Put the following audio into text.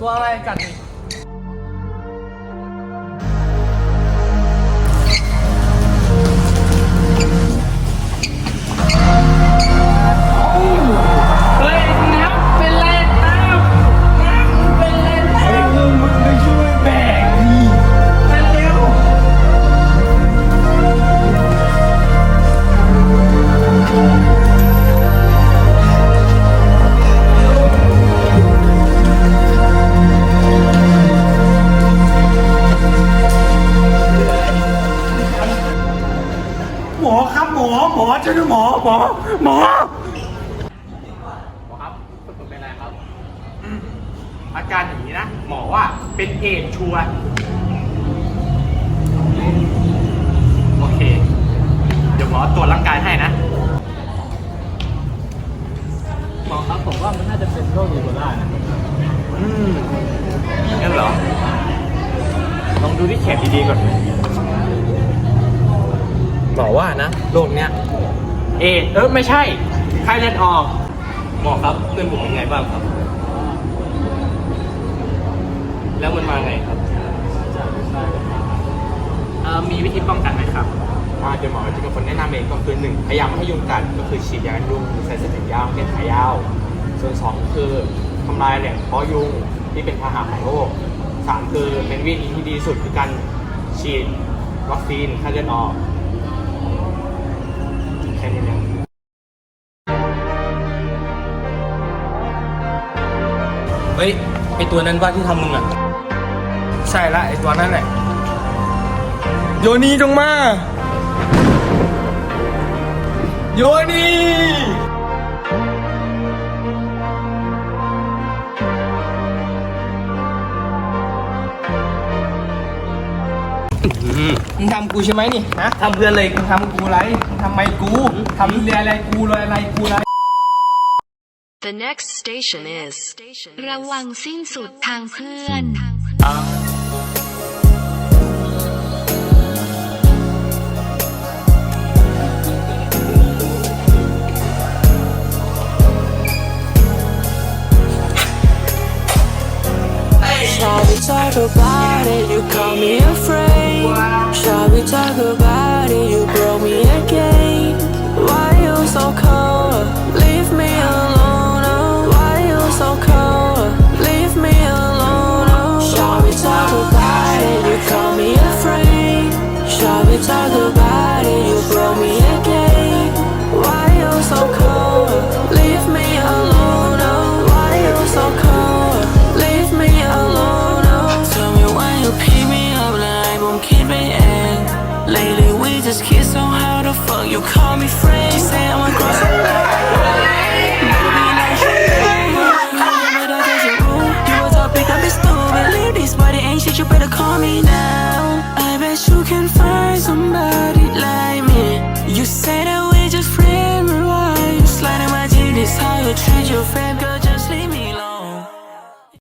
ตัวอะไรกัดนี่ ช่วยด้วยหมอหมอหมอหมอครับคุณเป็นไรครับ อาการอย่างนี้นะ หมอว่าเป็นเอดชัวร์โอเค เดี๋ยวหมอตรวจร่างกายให้นะ หมอครับผมว่ามันน่าจะเป็นโรคอีโบลานะอืมงั้นเหรอ ลองดูที่แขนดีๆก่อน หมอว่านะโรคเนี้ย เอดส์เออไม่ใช่ไข้เลือดออก หมอครับเพื่อนผมเป็นไงบ้างครับ แล้วมันมาไงครับเอ่อมีวิธีป้องกันไหมครับอ่าเดี๋ยวหมอจะเป็นคนแนะนำเองก็คือหนึ่งพยายามไม่ให้ยุงกัดก็คือฉีดยากันยุงใส่เสถียรยาวเม็ดขายาว ส่วนสองคือทำลายแหล่งเพาะยุงที่เป็นพาหะของโรคสามคือเป็นวิธีที่ดีที่สุดคือการฉีดวัคซีนไข้เลือดออก เฮ้ยไอตัวนั้นว่าที่ทำมึงอะ ใช่ละไอตัวนั้นแหละ โยนีจงมา โยนีมึงทำกูใช่ไหมนี่ฮะทำเพื่ออะไรมึงทำกูไรมึงทำไมกูทำเรืออะไรกูเลยอะไรกูไร The next station is ระวังสิ้นสุดทางเพื่อน Shall we talk about it? You call me afraid. Shall we talk about you so cold? Leave me alone. Why you so cold? Leave me alone. Oh. Oh. Tell me why you pick me up, like, I won't keep it in. Lately, we just kissed on how the fuck you call me friend? She say I'm across the line. Baby, like you But you. You a topic, I be. Leave this body ain't shit, you better call me now. Me. You say